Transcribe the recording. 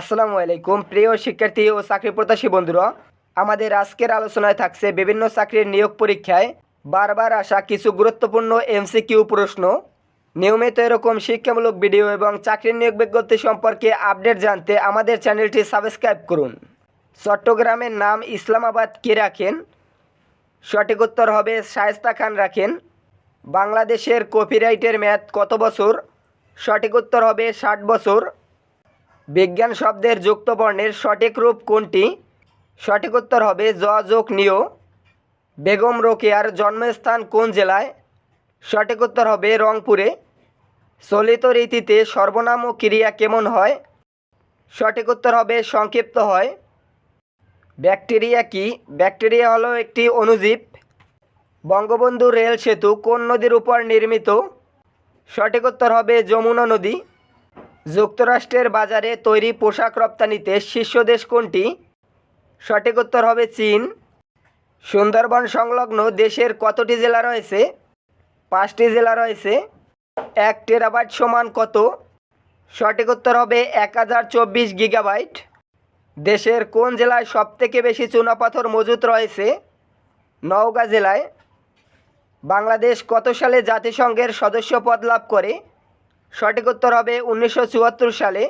আসসালামু আলাইকুম। প্রিয় শিক্ষার্থী ও চাকরি প্রত্যাশী বন্ধুরা, আমাদের আজকের আলোচনায় থাকছে বিভিন্ন চাকরির নিয়োগ পরীক্ষায় বারবার আসা কিছু গুরুত্বপূর্ণ এমসিকিউ প্রশ্ন। নিয়মিত এরকম শিক্ষামূলক ভিডিও এবং চাকরির নিয়োগ বিজ্ঞপ্তি সম্পর্কে আপডেট জানতে আমাদের চ্যানেলটি সাবস্ক্রাইব করুন। চট্টগ্রামের নাম ইসলামাবাদ কে রাখেন? সঠিক উত্তর হবে শায়েস্তা খান রাখেন। বাংলাদেশের কপিরাইটের মেয়াদ কত বছর? সঠিক উত্তর হবে ষাট বছর। বিজ্ঞান শব্দের যুক্ত বর্ণের সঠিক রূপ কোনটি? সঠিক উত্তর হবে জ যোগ নিয় বেগম রোকেয়ার জন্মস্থান কোন জেলায়? সঠিক উত্তর হবে রংপুরে। চলিত রীতিতে সর্বনাম ও ক্রিয়া কেমন হয়? সঠিক উত্তর হবে সংক্ষিপ্ত হয়। ব্যাকটেরিয়া কি? ব্যাকটেরিয়া হলো একটি অণুজীব। বঙ্গবন্ধু রেল সেতু কোন নদীর উপর নির্মিত? সঠিক উত্তর হবে যমুনা নদী। যুক্তরাষ্ট্রের বাজারে তৈরি পোশাক রপ্তানিতে শীর্ষ দেশ কোনটি? সঠিক উত্তর হবে চীন। সুন্দরবন সংলগ্ন দেশের কতটি জেলা রয়েছে? পাঁচটি জেলা রয়েছে। এক টেরাবাইট সমান কত? সঠিক উত্তর হবে এক হাজার চব্বিশ গিগাবাইট। দেশের কোন জেলায় সবথেকে বেশি চুনাপাথর মজুত রয়েছে? নওগাঁ জেলায়। বাংলাদেশ কত সালে জাতিসংঘের সদস্য পদ লাভ করে? সঠিক উত্তর হবে উনিশশো চুয়াত্তর সালে।